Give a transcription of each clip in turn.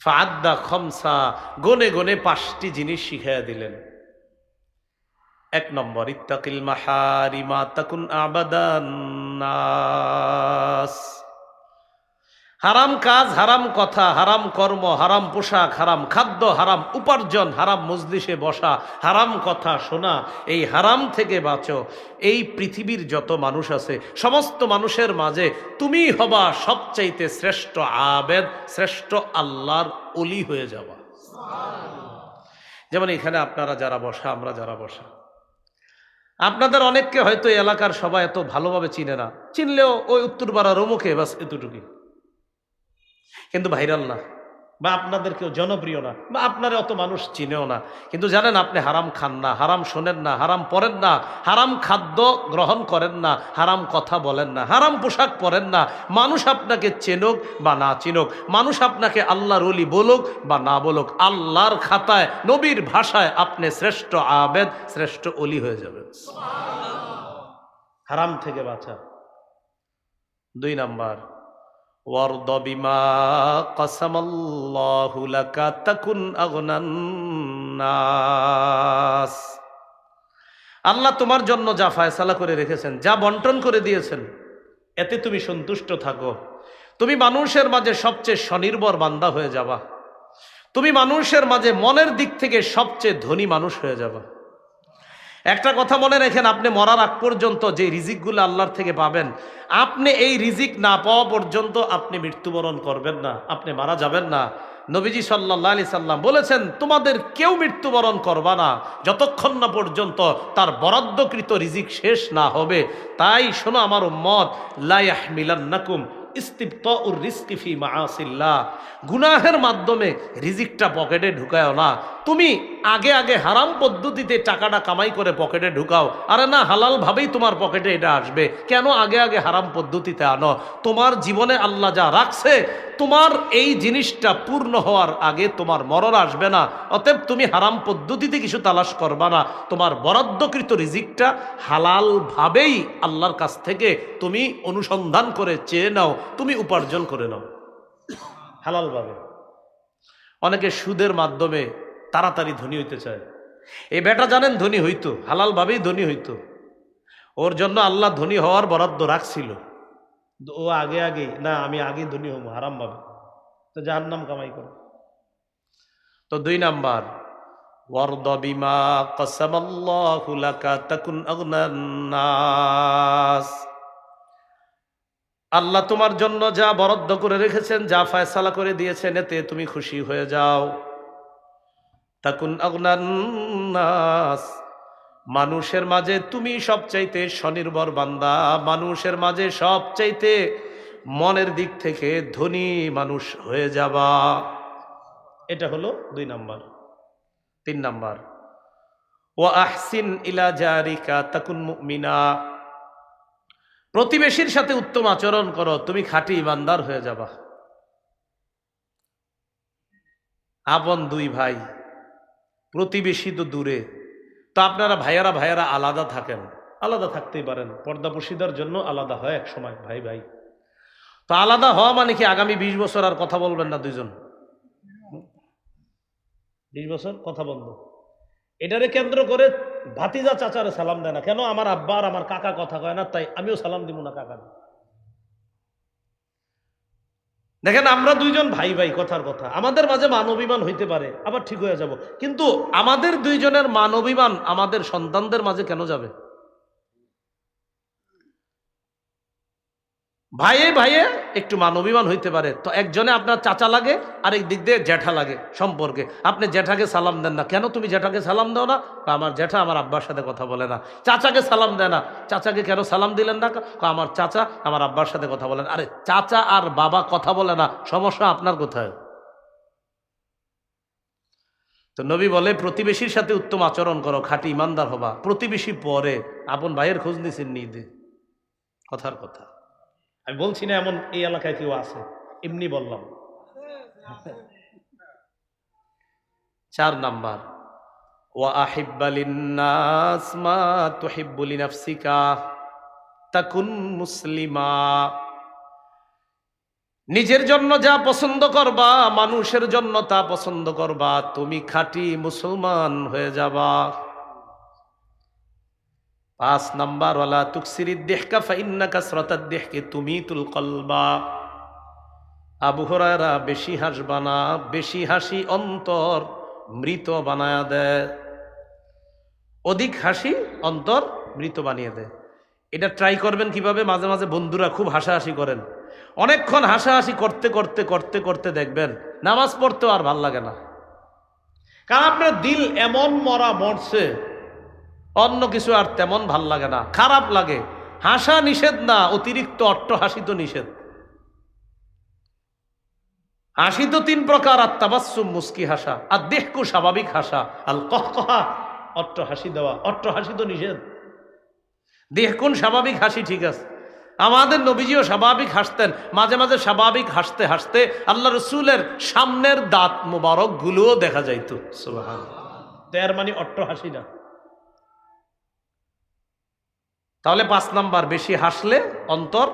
ফাদ্দা খমসা, গনে গনে পাঁচটি জিনিস শিখাইয়া দিলেন এক নম্বর, ইত্তাকিল মাহারিমা, তাকুন আবাদান নাস। হারাম কাজ, হারাম কথা, হারাম কর্ম, হারাম পোশাক, হারাম খাদ্য, হারাম উপার্জন, হারাম মজলিসে বসা, হারাম কথা শোনা, এই হারাম থেকে বাঁচো। এই পৃথিবীর যত মানুষ আছে, সমস্ত মানুষের মাঝে তুমি হবা সবচাইতে শ্রেষ্ঠ আবেদ, শ্রেষ্ঠ আল্লাহর অলি হয়ে যাওয়া। যেমন এখানে আপনারা যারা বসা, আমরা যারা বসা। আপনাদের অনেককে হয়তো এলাকার সবাই এত ভালোভাবে চিনে না। চিনলেও ওই উত্তর উত্তরপাড়ার অমুখে বাস এতটুকুই। কিন্তু ভাইরাল না, বা আপনাদের কেউ জনপ্রিয় না, বা আপনারা অত মানুষ চিনেও না। কিন্তু জানেন আপনি হারাম খান না, হারাম শোনেন না, হারাম পরেন না, হারাম খাদ্য গ্রহণ করেন না, হারাম কথা বলেন না, হারাম পোশাক পরেন না। মানুষ আপনাকে চেনুক বা না চিনুক, মানুষ আপনাকে আল্লাহর অলি বলুক বা না বলুক, আল্লাহর খাতায়, নবীর ভাষায় আপনি শ্রেষ্ঠ আবেদ, শ্রেষ্ঠ অলি হয়ে যাবেন। হারাম থেকে বাঁচা। দুই নাম্বার وارض بما قسم الله لك تكن أغنى الناس আল্লাহ তোমার জন্য যা ফায়সালা করে রেখেছেন যা বন্টন করে দিয়েছেন এতে তুমি সন্তুষ্ট থাকো তুমি মানুষের মাঝে সবচেয়ে স্বনির্ভর বান্দা হয়ে যাবা তুমি মানুষের মাঝে মনের দিক থেকে সবচেয়ে ধনী মানুষ হয়ে যাবা একটা কথা মনে রেখেন, আপনি মরার আগ পর্যন্ত যে রিজিকগুলো আল্লাহর থেকে পাবেন, আপনি এই রিজিক না পাওয়া পর্যন্ত আপনি মৃত্যুবরণ করবেন না, আপনি মারা যাবেন না। নবীজি সাল্লাহ আলি সাল্লাম বলেছেন, তোমাদের কেউ মৃত্যুবরণ করবা না, যতক্ষণ না পর্যন্ত তার বরাদ্দকৃত রিজিক শেষ না হবে। তাই শোনো আমার উম্মত লাইয়াহ মিলান্নাকুম রিস্কিফি মাসিল্লাহ গুনাহের মাধ্যমে রিজিকটা পকেটে ঢুকায় না তুমি আগে আগে হারাম পদ্ধতিতে টাকাটা কামাই করে পকেটে ঢুকাও। আরে না হালালভাবেই তোমার পকেটে এটা আসবে। কেন আগে আগে হারাম পদ্ধতিতে আনো? তোমার জীবনে আল্লাহ যা রাখছে, তোমার এই জিনিসটা পূর্ণ হওয়ার আগে তোমার মরণ আসবে না। অতএব তুমি হারাম পদ্ধতিতে কিছু তালাশ করবা না। তোমার বরাদ্দকৃত রিজিকটা হালালভাবেই আল্লাহর কাছ থেকে তুমি অনুসন্ধান করে চেয়ে নাও, তুমি উপার্জন করে নাও। হালালভাবে অনেকে সুদের মাধ্যমে তাড়াতাড়ি ধনী হইতে চায়। এই বেটা জানেন ধনী হইতো, হালালভাবেই ধনী হইতো। ওর জন্য আল্লাহ ধনী হওয়ার বরাদ্দ রাখছিল। ও আগে আগে, না, আমি আগে ধনী হব, হারাম ভাবে। তো যার নাম কামাই করো। তো দুই নাম্বার, ওয়ারদ বিমা কসামাল্লাহু আল্লাহ তোমার জন্য যা বরাদ্দ করে রেখেছেন, যা ফায়সালা করে দিয়েছেন, এতে তুমি খুশি হয়ে যাও। তাকুন নাস। মানুষের মাঝে তুমি সবচাইতে স্বনির্ভর বান্দা। মানুষের মাঝে সবচাইতে মনের দিক থেকে ধনী মানুষ হয়ে যাবা। এটা হলো দুই নাম্বার। তিন নাম্বার। ও আহসিন ইলা জারিকা তাকুন মুমিনা। প্রতিবেশীর সাথে উত্তম আচরণ করো, তুমি খাঁটি ইমানদার হয়ে যাবা। আপন দুই ভাই। প্রতিবেশী তো দূরে। তো আপনারা ভাইয়ারা ভাইয়ারা আলাদা থাকেন। আলাদা থাকতেই পারেন। পর্দাপশিদার জন্য আলাদা হয় এক সময়, ভাই ভাই। তো আলাদা হওয়া মানে কি আগামী বিশ বছর আর কথা বলবেন না দুইজন? বিশ বছর কথা বন্ধ এটারে কেন্দ্র করে ভাতিজা চাচারে সালাম দেয় না। কেন? আমার আব্বা আর আমার কাকা কথা কয় না, তাই আমিও সালাম দিব না কাকা দেখেন, আমরা দুইজন ভাই ভাই, কথার কথা। আমাদের মাঝে মানবিমান হইতে পারে, আবার ঠিক হয়ে যাব। কিন্তু আমাদের দুইজনের মানবিমান আমাদের সন্তানদের মাঝে কেন যাবে? ভাইয়ে ভাইয়ে, একটু মান অভিমান হইতে পারে। তো একজনে আপনার চাচা লাগে, আরেক দিক দিয়ে জ্যাঠা লাগে সম্পর্কে। আপনি জ্যাঠাকে সালাম দেন না। কেন তুমি জ্যাঠাকে সালাম দাও না? আমার জ্যাঠা আমার আব্বার সাথে কথা বলে না। চাচাকে সালাম দেয় না। চাচাকে কেন সালাম দিলেন না? আমার চাচা আমার আব্বার সাথে কথা বলেন আরে, চাচা আর বাবা কথা বলে না। সমস্যা আপনার কোথায়? তো নবী বলে, প্রতিবেশীর সাথে উত্তম আচরণ করো, খাঁটি ইমানদার হবা। প্রতিবেশী পরে। আপন ভাইয়ের খোঁজ নিছেন নিদে কথার কথা। আমি বলছি না এমন এই এলাকায় কেউ আছে, এমনি বললাম। চার নাম্বার, ওয়া আহিব্বালিন্নাস মা তুহিব্বুলি তাকুন মুসলিমা। নিজের জন্য যা পছন্দ করবা, মানুষের জন্য তা পছন্দ করবা, তুমি খাঁটি মুসলমান হয়ে যাবা। পাঁচ নাম্বার, ওয়ালা তুকসিরি দেহকা ফাইন্না কাসরাতার দেহকে তুমি তুল কলবা। আবু হরায়রা বেশি হাসবা না, বেশি হাসি অন্তর মৃত বানায় দেয়। অধিক হাসি অন্তর মৃত বানিয়ে দেয়। এটা ট্রাই করবেন কীভাবে? মাঝে মাঝে বন্ধুরা খুব হাসাহাসি করেন। অনেকক্ষণ হাসাহাসি করতে করতে করতে করতে দেখবেন, নামাজ পড়তেও আর ভালো লাগে না। কারণ আপনার দিল এমন মরা মরছে অন্য কিছু আর তেমন ভালো লাগে না, খারাপ লাগে। হাসা নিষেধ না, অতিরিক্ত অট্ট হাসি তো নিষেধ। হাসি তো তিন প্রকার, আর তাবাসুম মুস্কি হাসা, আর দেখকু স্বাভাবিক হাসা, আল কহা অট্ট হাসি দেওয়া অট্ট হাসি তো নিষেধ। দেখুন স্বাভাবিক হাসি ঠিক আছে। আমাদের নবীজিও স্বাভাবিক হাসতেন, মাঝে মাঝে স্বাভাবিক হাসতে হাসতে আল্লাহ রসুলের সামনের দাঁত মোবারক গুলোও দেখা যাইত সুবাহান তের মানে অট্ট হাসি না। তাহলে পাঁচ নাম্বার, বেশি হাসলে অন্তর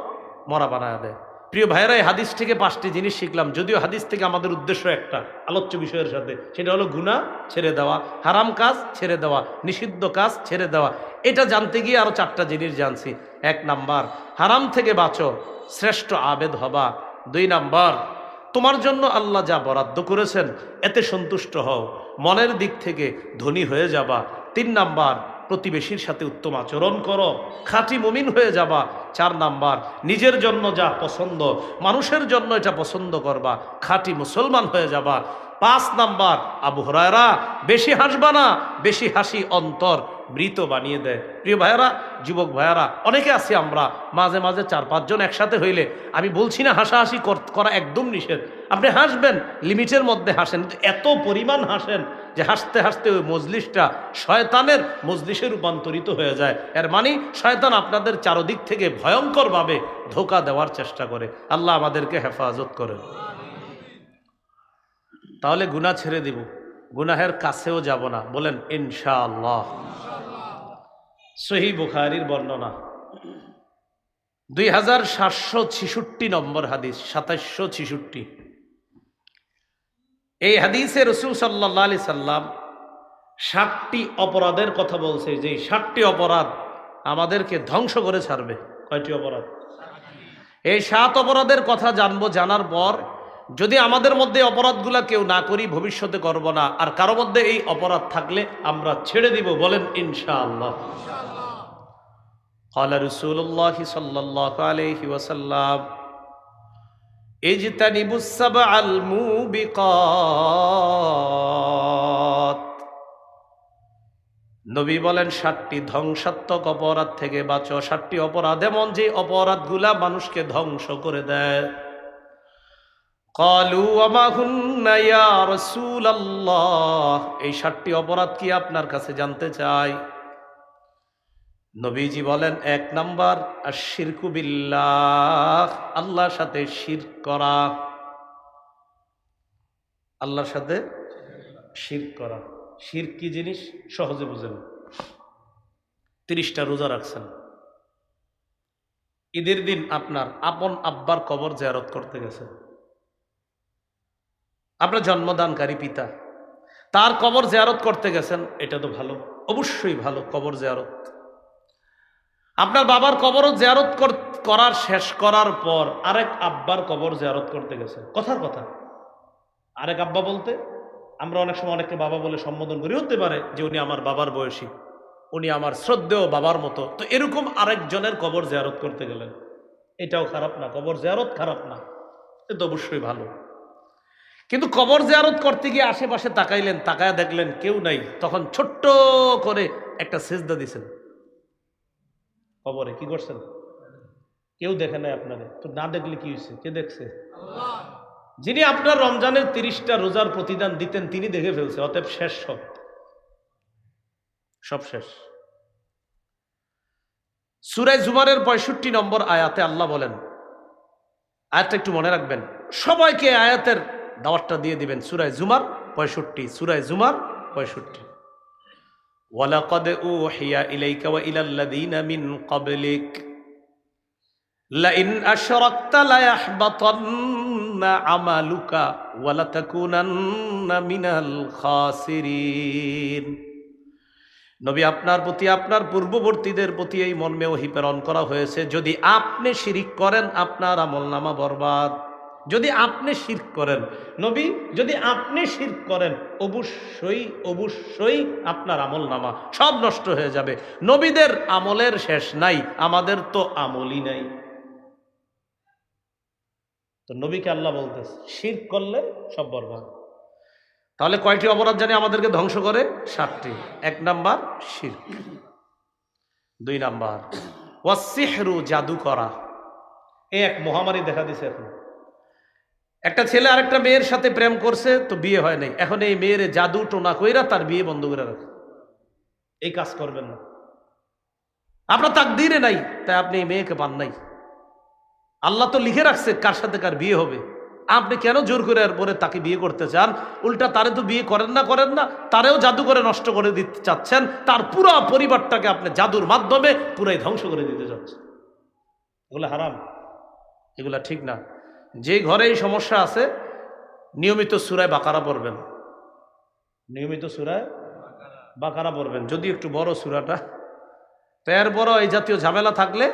মরা বানায় দেয়। প্রিয় ভাইয়েরা, এই হাদিস থেকে পাঁচটি জিনিস শিখলাম। যদিও হাদিস থেকে আমাদের উদ্দেশ্য একটা, আলোচ্য বিষয়ের সাথে, সেটা হলো গুণা ছেড়ে দেওয়া, হারাম কাজ ছেড়ে দেওয়া, নিষিদ্ধ কাজ ছেড়ে দেওয়া। এটা জানতে গিয়ে আরও চারটা জিনিস জানছি। এক নাম্বার, হারাম থেকে বাঁচো, শ্রেষ্ঠ আবেদ হবা। দুই নাম্বার, তোমার জন্য আল্লাহ যা বরাদ্দ করেছেন, এতে সন্তুষ্ট হও। মনের দিক থেকে ধনী হয়ে যাবা। তিন নাম্বার প্রতিবেশীর সাথে উত্তম আচরণ করো। খাঁটি মুমিন হয়ে যাবা। চার নাম্বার, নিজের জন্য যা পছন্দ, মানুষের জন্য এটা পছন্দ করবা। খাঁটি মুসলমান হয়ে যাবা। পাঁচ নাম্বার, আবু হরায়রা, বেশি হাসবা না, বেশি হাসি অন্তর মৃত বানিয়ে দেয়। প্রিয় ভাইয়ারা, যুবক ভাইয়ারা, অনেকে আছি আমরা, মাঝে মাঝে চার পাঁচজন একসাথে হইলে আমি বলছি না হাসাহাসি কর- করা একদম নিষেধ। আপনি হাসবেন, লিমিটের মধ্যে হাসেন এত পরিমাণ হাসেন যে হাসতে হাসতে ওই মজলিসটা শয়তানের মজলিসে রূপান্তরিত হয়ে যায়। এর মানে শয়তান আপনাদের চারদিক থেকে ভয়ঙ্করভাবে ধোকা দেওয়ার চেষ্টা করে। আল্লাহ আমাদেরকে হেফাজত করে তাহলে গুনাহ ছেড়ে দিব। গুনাহের কাছেও যাব না। বলেন, ইনশাআল্লাহ। সহি বুখারির বর্ণনা। দুই হাজার সাতশো ছিষট্টি নম্বর হাদিস, সাতাশশো ছিষট্টি। এই হাদিসে রসুল সাল্লাহ আলি সাল্লাম ষাটটি অপরাধের কথা বলছে যে ষাটটি অপরাধ আমাদেরকে ধ্বংস করে ছাড়বে। কয়টি অপরাধ? এই সাত অপরাধের কথা জানব, জানার পর যদি আমাদের মধ্যে অপরাধগুলা কেউ না করি ভবিষ্যতে করব না আর কারো মধ্যে এই অপরাধ থাকলে আমরা ছেড়ে দিব বলেন ইনশাআল্লাহ قال رسول الله صلى الله عليه وسلم اجتنبوا السبع الموبقات নবী বলেন ষাটটি ধ্বংসাত্মক অপরাধ থেকে বাঁচো ষাটটি অপরাধ এমন যে অপরাধগুলা মানুষকে ধ্বংস করে দেয় কলু ইয়া এই সাতটি অপরাধ কি আপনার কাছে জানতে চাই? নবীজি বলেন, এক নাম্বার আর শিরকু বিল্লাহ। আল্লাহর সাথে শির করা। আল্লাহর সাথে শির করা। শির কি জিনিস? সহজে বুঝেন। তিরিশটা রোজা রাখছেন। ঈদের দিন আপনার আপন আব্বার কবর জিয়ারত করতে গেছেন। আপনার জন্মদানকারী পিতা। তার কবর জেয়ারত করতে গেছেন, এটা তো ভালো। অবশ্যই ভালো কবর জেয়ারত। আপনার বাবার কবরও জেয়ারত করার শেষ করার পর আরেক আব্বার কবর জেয়ারত করতে গেছেন কথার কথা। আরেক আব্বা বলতে, আমরা অনেক সময় অনেককে বাবা বলে সম্বোধন করি। হতে পারে যে উনি আমার বাবার বয়সী, উনি আমার শ্রদ্ধেয় বাবার মতো। তো এরকম আরেকজনের কবর জেয়ারত করতে গেলেন। এটাও খারাপ না, কবর জেয়ারত খারাপ না। এ তো অবশ্যই ভালো। কিন্তু কবর জিয়ারত করতে গিয়ে আশেপাশে তাকাইলেন, তাকায় দেখলেন কেউ নাই। তখন ছোট্ট করে একটা সেজদা দিছেন। কবরে কি করছেন? কেউ দেখে নাই আপনারে। তো না দেখলে কি হয়েছে কে দেখছে? যিনি আপনার রমজানের তিরিশটা রোজার প্রতিদান দিতেন, তিনি দেখে ফেলছে। অতএব শেষ সব। সব শেষ। সুরাই জুমারের পঁয়ষট্টি নম্বর আয়াতে আল্লাহ বলেন, আয়াতটা একটু মনে রাখবেন। সবাইকে আয়াতের দাওয়াতটা দিয়ে দিবেন। সুরায় জুমার পঁয়ষট্টি সুরায় জুমার পঁয়ষট্টি। ওয়ালাকাদ উহিয়া ইলাইকা ওয়া ইলাল্লাযীনা মিন ক্বাবলিক। লাইন আশরাকতা লায়াহবাতান্না আমালুকা ওয়া লাতাকুনান্না মিনাল খাসিরিন। নবী আপনার প্রতি, আপনার পূর্ববর্তীদের প্রতি এই মর্মে ওহি প্রেরণ করা হয়েছে। যদি আপনি শিরিক করেন, আপনার আমলনামা বরবাদ। যদি আপনি শিরক করেন, নবী, যদি আপনি শিরক করেন, অবশ্যই অবশ্যই আপনার আমল নামা সব নষ্ট হয়ে যাবে। নবীদের আমলের শেষ নাই, আমাদের তো আমলই নাই। তো নবীকে আল্লাহ বলতেছে শির করলে সব বরবাদ। তাহলে কয়টি অপরাধ জানি আমাদেরকে ধ্বংস করে? সাতটি। এক নাম্বার শির দুই নাম্বার ওয়াসিহরু জাদু করা। এই এক মহামারী দেখা দিছে এখন। একটা ছেলে আরেকটা মেয়ের সাথে প্রেম করছে, তো বিয়ে হয় নাই। এখন এই মেয়ের জাদু টোনা কইরা তার বিয়ে বন্ধ করে রাখে। এই কাজ করবেন না। আপনার তাকদিরে নাই, তাই আপনি এই মেয়েকে পান নাই। আল্লাহ তো লিখে রাখছে কার সাথে কার বিয়ে হবে। আপনি কেন জোর করে আর পরে তাকে বিয়ে করতে চান? উল্টা তারে তো বিয়ে করেন না করেন না, তারেও জাদু করে নষ্ট করে দিতে চাচ্ছেন। তার পুরো পরিবারটাকে আপনি জাদুর মাধ্যমে পুরাই ধ্বংস করে দিতে চাচ্ছেন। এগুলো হারাম। এগুলা ঠিক না। যে ঘরে এই সমস্যা আছে, নিয়মিত সুরায় বাকারা পড়বেন। নিয়মিত সুরায় বাকারা পড়বেন। যদি একটু বড় সুরাটা। তো এর বড় এই জাতীয় ঝামেলা থাকলে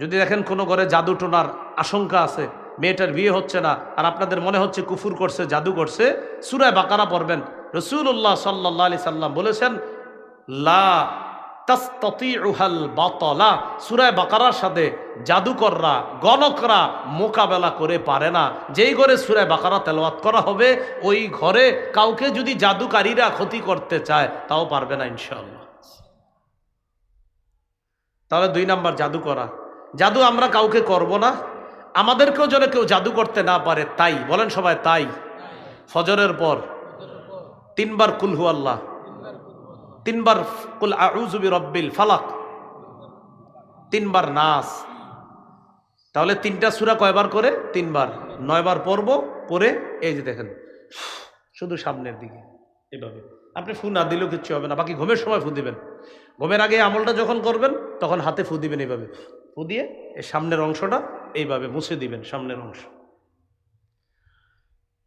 যদি দেখেন কোনো ঘরে জাদু টোনার আশঙ্কা আছে, মেয়েটার বিয়ে হচ্ছে না, আর আপনাদের মনে হচ্ছে কুফুর করছে, জাদু করছে, সুরায় বাকারা পড়বেন। রসুল্লাহ সাল্লাহ আলি সাল্লাম বলেছেন, লা তাস্তাতিউহাল বাতলা। সুরায় বাকারার সাথে জাদুকররা, গণকরা মোকাবেলা করে পারে না। যেই ঘরে সুরায় বাকারা তেলাওয়াত করা হবে, ওই ঘরে কাউকে যদি জাদুকারীরা ক্ষতি করতে চায়, তাও পারবে না ইনশাল্লাহ তাহলে দুই নাম্বার জাদু করা। জাদু আমরা কাউকে করব না, আমাদেরকেও যেন কেউ জাদু করতে না পারে, তাই। বলেন সবাই, তাই। ফজরের পর। তিনবার কুলহু আল্লাহ তিনবার কুল আউজুবি রব্বিল ফালাক। তিনবার নাস। তাহলে তিনটা সুরা কয়বার করে? তিনবার। নয়বার পড়ব পরে এই যে দেখেন, শুধু সামনের দিকে। এভাবে। আপনি ফু না দিলেও কিচ্ছু হবে না, বাকি ঘুমের সময় ফু দিবেন। ঘুমের আগে আমলটা যখন করবেন, তখন হাতে ফু দিবেন এইভাবে। ফু দিয়ে এই সামনের অংশটা এইভাবে মুছে দিবেন, সামনের অংশ।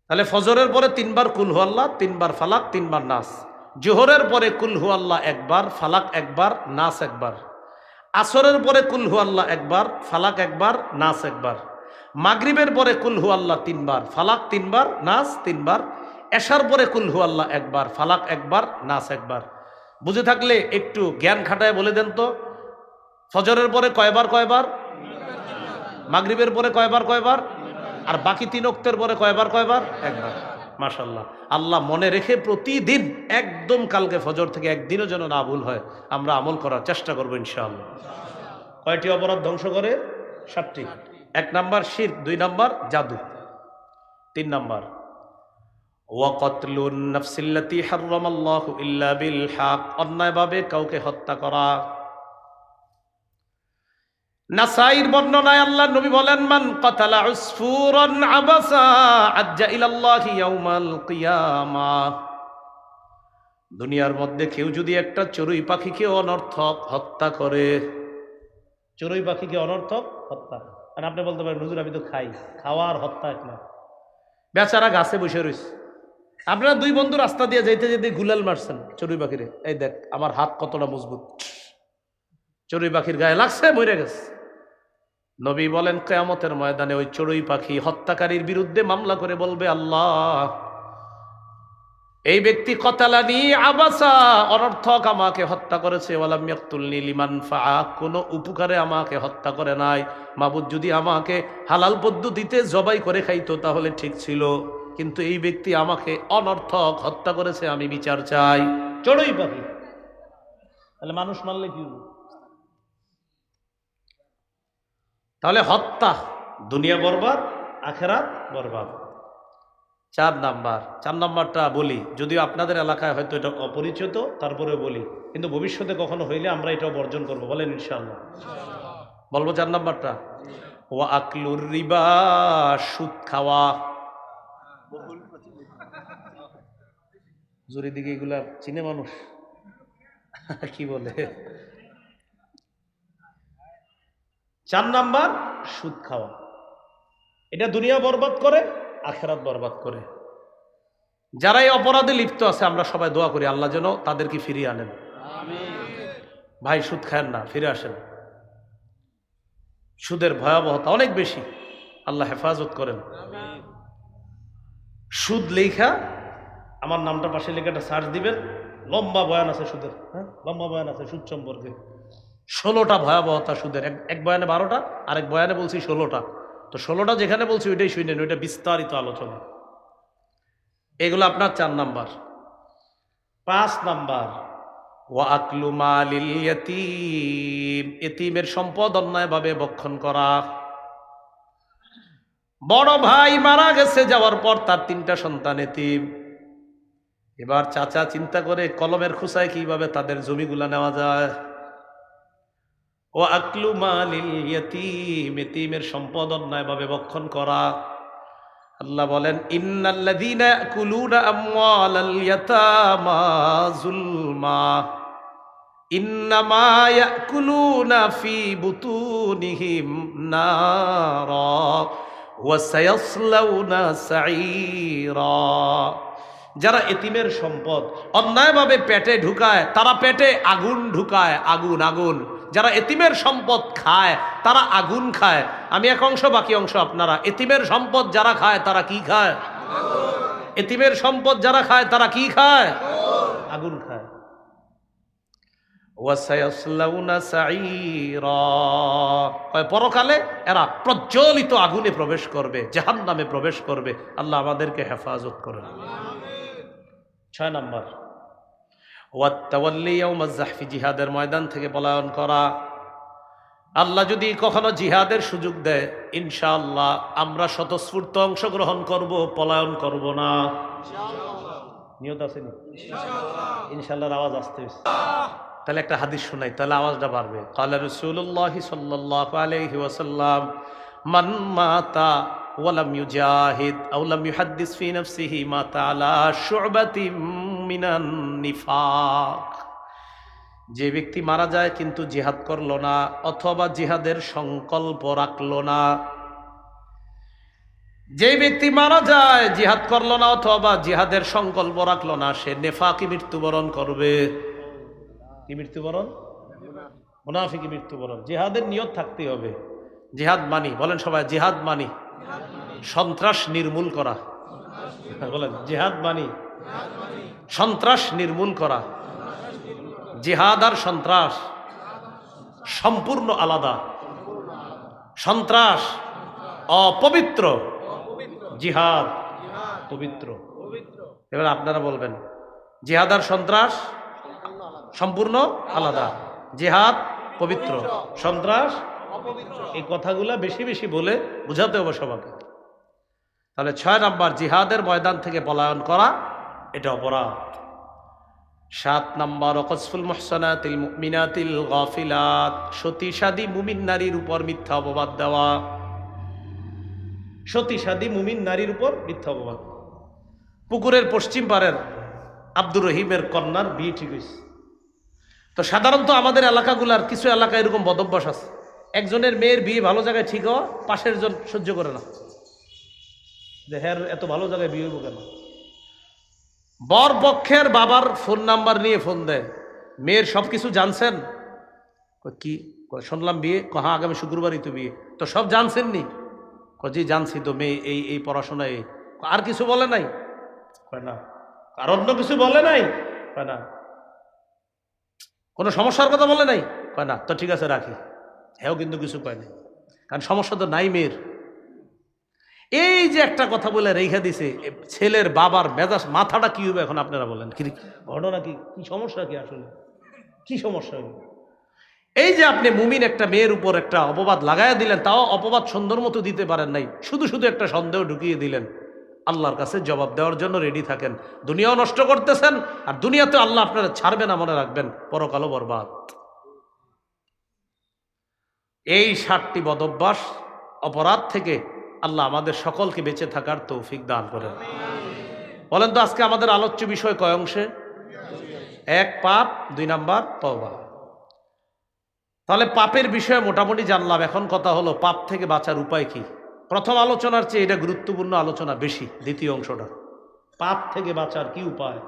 তাহলে ফজরের পরে তিনবার কুলহু আল্লাহ তিনবার ফালাক, তিনবার নাস। জোহরের পরে কুলহু আল্লাহ একবার, ফালাক একবার, নাস একবার। আসরের পরে কুলহু আল্লাহ একবার, ফালাক একবার, নাস একবার। মাগরিবের পরে কুলহু আল্লাহ তিনবার, ফালাক তিনবার, নাস তিনবার। এশার পরে কুলহু আল্লাহ একবার, ফালাক একবার, নাস একবার। বুঝে থাকলে একটু জ্ঞান খাটায় বলে দেন তো। ফজরের পরে কয়বার কয়বার? মাগরিবের পরে কয়বার কয়বার? আর বাকি তিন অক্তের পরে কয়বার কয়বার? একবার। মাশাল্লাহ আল্লাহ মনে রেখে প্রতিদিন, একদম কালকে ফজর থেকে একদিনও যেন না ভুল হয়, আমরা আমল করার চেষ্টা করব ইনশাআল্লাহ। কয়টি অপরাধ ধ্বংস করে? সাতটি। এক নাম্বার শির, দুই নাম্বার জাদু। তিন নাম্বার, ওয়াকতলুন নফসিল্লাতি হাররামাল্লাহু ইল্লা বিল হক। অন্যায়ভাবে কাউকে হত্যা করা নাসাইর বর্ণনায় আল্লাহ নবী বলেন, মান কাতালা উসফুরান আবাসা আজ্জা ইলাল্লাহি ইয়াউমাল কিয়ামা। দুনিয়ার মধ্যে কেউ যদি একটা চড়ুই পাখিকে অনর্থক হত্যা করে, চড়ুই পাখিকে অনর্থক হত্যা আর আপনি বলতে পারেন, হুজুর, আমি তো খাই খাওয়ার হত্যা এক না। বেচারা গাছে বসে রয়েছে আপনারা দুই বন্ধু রাস্তা দিয়ে যাইতে যেতে গুলাল মারছেন চড়ুই পাখিরে। এই দেখ, আমার হাত কতটা মজবুত। চড়ুই পাখির গায়ে লাগছে, মরে গেছে। নবী বলেন, কেয়ামতের ময়দানে ওই চড়ুই পাখি হত্যাকারীর বিরুদ্ধে মামলা করে বলবে, আল্লাহ, এই ব্যক্তি কতালানি আবাসা, অনর্থক আমাকে হত্যা করেছে কোনো উপকারে আমাকে হত্যা করে নাই। মাবুদ যদি আমাকে হালাল পদ্ধতিতে জবাই করে খাইতো, তাহলে ঠিক ছিল। কিন্তু এই ব্যক্তি আমাকে অনর্থক হত্যা করেছে, আমি বিচার চাই। চড়ুই পাখি। তাহলে মানুষ মারলে কি হলো? তাহলে হত্যা, দুনিয়া বরবাদ, আখেরাত বরবাদ। চার নাম্বার, চার নাম্বারটা বলি, যদিও আপনাদের এলাকায় হয়তো এটা অপরিচিত তারপরে বলি, কিন্তু ভবিষ্যতে কখনো হইলে আমরা এটাও বর্জন করব, বলেন ইনশাল্লাহ বলব চার নাম্বারটা ও আকলুর রিবা, সুদ খাওয়া। জুরি দিকে এগুলা চিনে মানুষ? কি বলে? চার নাম্বার, সুদ খাওয়া। এটা দুনিয়া বরবাদ করে, আখেরাত বরবাদ করে। যারা এই অপরাধে লিপ্ত আছে, আমরা সবাই দোয়া করি, আল্লাহ যেন তাদেরকে ফিরিয়ে আনেন। ভাই, সুদ খায়েন না, ফিরে আসেন। সুদের ভয়াবহতা অনেক বেশি। আল্লাহ হেফাজত করেন। সুদ লেখা আমার নামটা পাশে লেখাটা সার্চ দিবেন। লম্বা বয়ান আছে সুদের হ্যাঁ? লম্বা বয়ান আছে সুদ সম্পর্কে। ষোলোটা ভয়াবহতা সুদের। এক বয়ানে বারোটা আর এক বয়ানে বলছি ষোলোটা। তো ষোলোটা যেখানে বলছি ওইটাই শুনেন ওইটা বিস্তারিত আলোচনা। এগুলো আপনার চার নাম্বার। পাঁচ নাম্বার এতিমের সম্পদ অন্যায়ভাবে বক্ষণ করা। বড় ভাই মারা গেছে, যাওয়ার পর তার তিনটা সন্তান এতিম। এবার চাচা চিন্তা করে কলমের খুসায় কীভাবে তাদের জমিগুলা নেওয়া যায়? ও আকলু মালিল ইয়াতীম সম্পদ অন্যায়ভাবে বক্ষণ করা। আল্লাহ বলেন, ইন্নাল্লাযীনা যারা এতিমের সম্পদ অন্যায়ভাবে পেটে ঢুকায়, তারা পেটে আগুন ঢুকায়, আগুন আগুন। যারা এতিমের সম্পদ খায়, তারা আগুন খায়। আমি এক অংশ, বাকি অংশ আপনারা। এতিমের সম্পদ যারা খায়, তারা কি খায়? এতিমের সম্পদ যারা খায়, তারা কি খায়? আগুন খায়। পরকালে এরা প্রজ্বলিত আগুনে প্রবেশ করবে, জাহান্নামে প্রবেশ করবে। আল্লাহ আমাদেরকে হেফাজত করেন। ছয় নম্বর। ওয়াত্তাওয়াল্লি ইয়াউমাজ জাহফি জিহাদের ময়দান থেকে পলায়ন করা। আল্লাহ যদি কখনো জিহাদের সুযোগ দেয় ইনশাআল্লাহ আমরা স্বতঃস্ফূর্ত অংশগ্রহণ করব পলায়ন করব না। নিয়ত আছে নি? ইনশাআল্লাহর আওয়াজ আসতে তাহলে একটা হাদিস শোনাই তাহলে আওয়াজটা বাড়বে। কালা রসুল্লাহ সাল্লাল্লাহু আলাইহি ওয়াসাল্লাম মান মাতা ওয়ালাম ইউজাহিদ আও লাম ইউহাদ্দিস ফি নাফসিহি মাতা আলা শু'বাতিম মিনান নিফাক। যে ব্যক্তি মারা যায় কিন্তু জিহাদ করল না, অথবা জিহাদের সংকল্প রাখল না। যে ব্যক্তি মারা যায়, জিহাদ করল না, অথবা জিহাদের সংকল্প রাখল না, সে নেফাকি মৃত্যুবরণ করবে। কি মৃত্যুবরণ? মুনাফিকি মৃত্যুবরণ। জিহাদের নিয়ত থাকতে হবে। জিহাদ মানি, বলেন সবাই, জিহাদ মানি। সন্ত্রাস নির্মূল করা। বলেন, জিহাদ মানি। সন্ত্রাস নির্মূল করা, জিহাদ আর সন্ত্রাস সম্পূর্ণ আলাদা। সন্ত্রাস অপবিত্র, জিহাদ পবিত্র। এবার আপনারা বলবেন, জিহাদ আর সন্ত্রাস সম্পূর্ণ আলাদা, জিহাদ পবিত্র। সন্ত্রাস এই কথাগুলো বেশি বেশি বলে বুঝাতে হবে সবাইকে। তাহলে ছয় নাম্বার, জিহাদের ময়দান থেকে পলায়ন করা এটা অপরাধ। সাত নাম্বার, অকসফুল মোহসনাতিল মিনাতিল গফিলাত। সতীসাদী মুমিন নারীর উপর মিথ্যা অপবাদ দেওয়া। সতীসাদী মুমিন নারীর উপর মিথ্যা অপবাদ। পুকুরের পশ্চিম পারের আব্দুর রহিমের কন্যার বিয়ে ঠিক হয়েছে। তো সাধারণত আমাদের এলাকাগুলার কিছু এলাকা এরকম বদভ্যাস আছে। একজনের মেয়ের বিয়ে ভালো জায়গায় ঠিক হওয়া, পাশের জন সহ্য করে না। যে হ্যার এত ভালো জায়গায় বিয়ে হইব কেন? বর পক্ষের বাবার ফোন নাম্বার নিয়ে ফোন দেয়। মেয়ের সব কিছু জানছেন কি? শুনলাম বিয়ে। কহা আগামী শুক্রবারই তো বিয়ে। তো সব জানছেন নি কয়, জি, জানছি তো, মেয়ে, এই এই পড়াশোনা এই আর কিছু বলে নাই? কয়, না। আর অন্য কিছু বলে নাই? কয়, না। কোনো সমস্যার কথা বলে নাই? কয়, না। তো ঠিক আছে, রাখি। হ্যাঁ কিন্তু কিছু কয় নাই। কারণ সমস্যা তো নাই মেয়ের। এই যে একটা কথা বলে রেখে দিছে ছেলের বাবার মেজাজ, মাথাটা কি হবে এখন আপনারা বলেন? কি ঘটনা কি? কি সমস্যা কি আসলে? কি সমস্যা এই যে আপনি মুমিন একটা মেয়ের উপর একটা অপবাদ লাগাইয়া দিলেন, তাও অপবাদ সুন্দর মতো দিতে পারেন নাই। শুধু শুধু একটা সন্দেহ ঢুকিয়ে দিলেন। আল্লাহর কাছে জবাব দেওয়ার জন্য রেডি থাকেন। দুনিয়াও নষ্ট করতেছেন, আর দুনিয়াতে আল্লাহ আপনারা ছাড়বে না মনে রাখবেন। পরকালও বরবাদ। এই ষাটটি বদভ্যাস অপরাধ থেকে আল্লাহ আমাদের সকলকে বেঁচে থাকার তৌফিক দান করেন। বলেন তো, আজকে আমাদের আলোচ্য বিষয় কয় অংশে? এক, পাপ, দুই নাম্বার, তওবা। তাহলে পাপের বিষয়ে মোটামুটি জানলাম, এখন কথা হলো পাপ থেকে বাঁচার উপায় কি? প্রথম আলোচনার চেয়ে এটা গুরুত্বপূর্ণ আলোচনা বেশি, দ্বিতীয় অংশটা। পাপ থেকে বাঁচার কি উপায়?